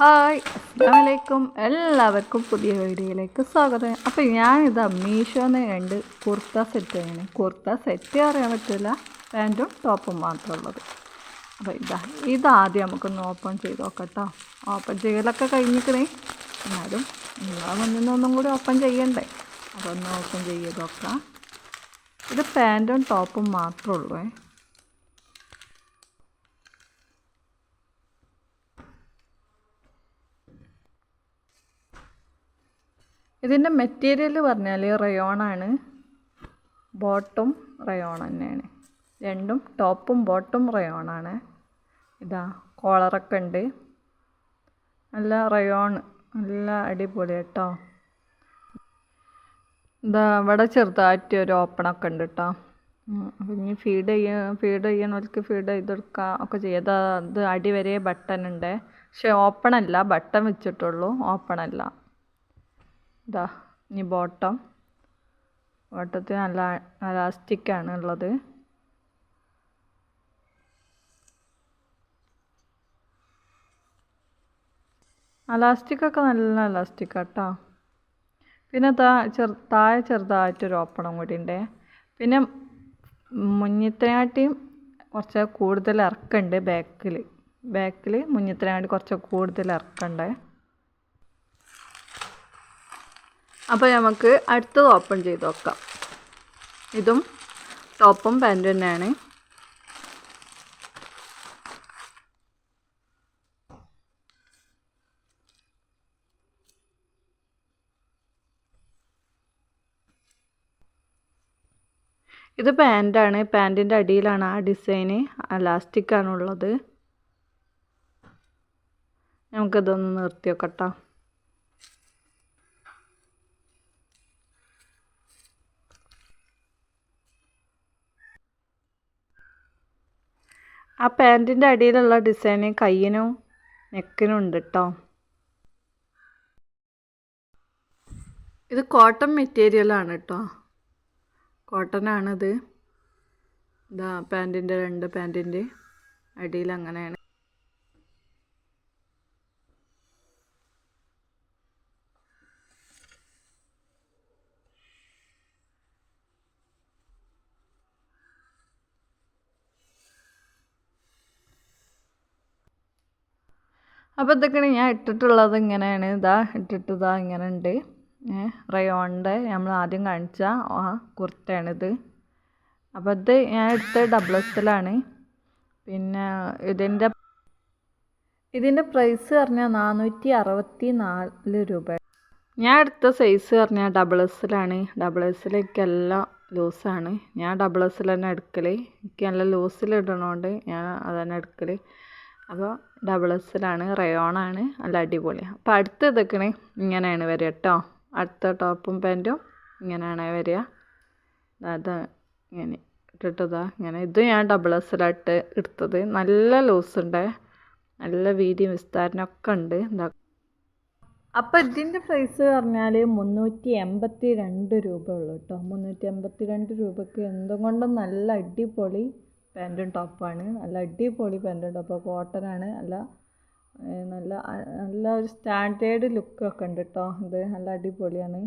Hi അസ്സാമലൈക്കും എല്ലാവർക്കും പുതിയ വീഡിയോയിലേക്ക് സ്വാഗതം. അപ്പോൾ ഞാനിതാ മീഷോന്ന് കണ്ട് കുർത്ത സെറ്റ് ആണ് കുർത്ത സെറ്റ് അറിയാൻ പറ്റില്ല പാന്റും ടോപ്പും മാത്രമേ ഉള്ളത് അപ്പോൾ ഇതാ ഇതാദ്യം നമുക്കൊന്ന് ഓപ്പൺ ചെയ്ത് നോക്കട്ടോ. ഓപ്പൺ ചെയ്യലൊക്കെ കഴിഞ്ഞിക്കണേ. എന്നാലും നിങ്ങളെ മുന്നിൽ നിന്നൊന്നും കൂടി ഓപ്പൺ ചെയ്യണ്ടേ? അപ്പോൾ ഒന്ന് ഓപ്പൺ ചെയ്ത് നോക്കാം. ഇത് പാന്റും ടോപ്പും മാത്രമേ ഉള്ളൂ ഇതിന്റെ മെറ്റീരിയൽ പറഞ്ഞാൽ റയോണാണ് ബോട്ടും റയോൺ തന്നെയാണ്. രണ്ടും ടോപ്പും ബോട്ടും റയോണാണ് ഇതാ കോളറൊക്കെ ഉണ്ട്. നല്ല റയോൺ നല്ല അടിപൊളി കേട്ടോ. ഇതാ ഇവിടെ ചെറുതായിട്ട് ഒരു ഓപ്പണൊക്കെ ഉണ്ട് കേട്ടോ അപ്പം ഇനി ഫീഡ് ചെയ്യാൻ ഫീഡ് ചെയ്യണവർക്ക് ഫീഡ് ചെയ്തെടുക്കാം ഒക്കെ ചെയ്യാം. അത് ഇത് അടി വരെ ബട്ടൺ ഉണ്ട്. പക്ഷെ ഓപ്പൺ അല്ല ബട്ടൺ വെച്ചിട്ടുള്ളൂ. ഓപ്പൺ അല്ല. ഇതാ ഇനി ബോട്ടം ബോട്ടത്തിൽ നല്ല അലാസ്റ്റിക്കാണ് ഉള്ളത്. അലാസ്റ്റിക്കൊക്കെ നല്ല അലാസ്റ്റിക് കേട്ടോ പിന്നെ താ ചെറു താഴെ ചെറുതായിട്ടൊരു ഓപ്പണം കൂടി ഉണ്ട് പിന്നെ മുന്നിത്തനാട്ടിയും കുറച്ച് കൂടുതൽ ഇറക്കുണ്ട് ബാക്കിൽ ബാക്കിൽ മുന്നിത്തനാട്ടി കുറച്ച് കൂടുതൽ ഇറക്കമുണ്ട് അപ്പോൾ നമുക്ക് അടുത്തത് ഓപ്പൺ ചെയ്ത് നോക്കാം. ഇതും ടോപ്പും പാന്റും തന്നെയാണ്. ഇത് പാന്റാണ് പാന്റിന്റെ അടിയിലാണ് ആ ഡിസൈന് അലാസ്റ്റിക്കാണുള്ളത് നമുക്കിതൊന്ന് നിർത്തി വെക്കട്ടോ ആ പാന്റിന്റെ അടിയിലുള്ള ഡിസൈന് കയ്യിനും നെക്കിനും ഉണ്ട് കേട്ടോ ഇത് കോട്ടൺ മെറ്റീരിയലാണ് കേട്ടോ കോട്ടൺ ആണിത്. ഇതാ പാന്റിന്റെ രണ്ട് പാന്റിന്റെ അടിയിൽ അങ്ങനെയാണ്. അപ്പോൾ ഇതൊക്കെയാണ് ഞാൻ ഇട്ടിട്ടുള്ളത് ഇങ്ങനെയാണ്. ഇതാ ഇട്ടിട്ട് ഇതാ ഇങ്ങനെ ഉണ്ട് റയോണിന്റെ നമ്മൾ ആദ്യം കാണിച്ച ആ കുർത്തയാണിത്. അപ്പോൾ ഇത് ഞാൻ എടുത്ത ഡബിൾ എക്സലാണ് പിന്നെ ഇതിന്റെ ഇതിന്റെ പ്രൈസ് പറഞ്ഞാൽ നാനൂറ്റി അറുപത്തി നാല് രൂപ. ഞാൻ എടുത്ത സൈസ് പറഞ്ഞാൽ ഡബിൾ എസിലാണ് ഡബിൾ എസിലേക്ക് എല്ലാം ലൂസാണ് ഞാൻ ഡബിൾ എസിൽ തന്നെ എടുക്കൽ എനിക്ക് നല്ല ലൂസിലിടണോണ്ട് ഞാൻ അതന്നെ എടുക്കൽ അപ്പോൾ ഡബിൾ എസിലാണ് റയോണാണ് നല്ല അടിപൊളിയാണ് അപ്പോൾ അടുത്ത് ഇതൊക്കെ ഇങ്ങനെയാണ് വരിക കേട്ടോ അടുത്ത ടോപ്പും പാന്റും ഇങ്ങനെയാണ് വരിക. അത് ഇങ്ങനെ ഇട്ടിട്ടതാ ഇങ്ങനെ. ഇത് ഞാൻ ഡബിൾ എസിലായിട്ട് എടുത്തത്. നല്ല ലൂസ് ഉണ്ട്. നല്ല വീതിയും വിസ്താരനൊക്കെ ഉണ്ട്. എന്താ അപ്പോൾ ഇതിന്റെ പ്രൈസ് പറഞ്ഞാൽ മുന്നൂറ്റി എൺപത്തി രണ്ട് രൂപ ഉള്ളൂ കേട്ടോ മുന്നൂറ്റി എൺപത്തി രണ്ട് രൂപയ്ക്ക് എന്തുകൊണ്ടും നല്ല അടിപൊളി പാന്റും ടോപ്പാണ്. നല്ല അടിപൊളി പാന്റും ടോപ്പ്. കോട്ടനാണ്. നല്ല നല്ല നല്ല ഒരു സ്റ്റാൻഡേർഡ് ലുക്കൊക്കെ ഉണ്ട് കേട്ടോ ഇത് നല്ല അടിപൊളിയാണ്.